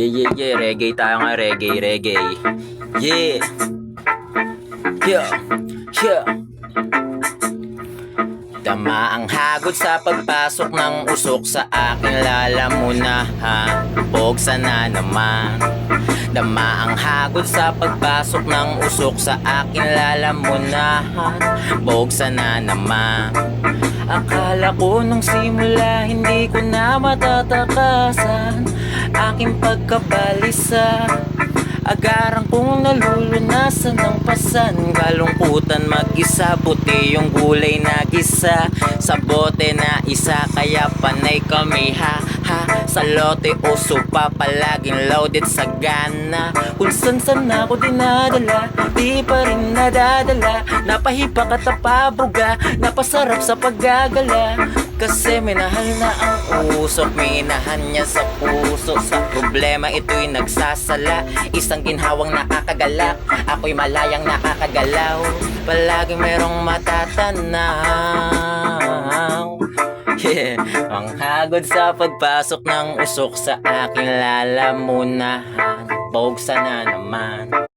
Yeah, yeah, yeah. Reggae tayo nga. Reggae, reggae. Yeah. Yeah. Yeah. Dama ang hagod sa pagpasok ng usok sa akin lalamunahan Bogsa na naman Dama ang hagod sa pagpasok ng usok sa akin lalamunahan Bogsa na naman Akala ko nung simula hindi ko na matatakasan Aking pagkabalisa Agarang kong nalulunasan ng pasan. Kalungkutan mag-isa Puti yung gulay na gisa. Sa bote na isa Kaya panay kami ha ha Sa lote o supa Palaging loaded sa gana. Kung san san ako dinadala Di pa rin nadadala. Napahipak at napabuga Napasarap sa paggagala. Kasi minahal na ang usok Minahan niya sa puso. Sa problema ito'y nagsasala. Isang ginhawang nakakagalak Ako'y malayang nakakagalaw. Palaging merong matatanaw Yeah. Ang hagod sa pagpasok ng usok sa aking lalamunahan Bogsa na naman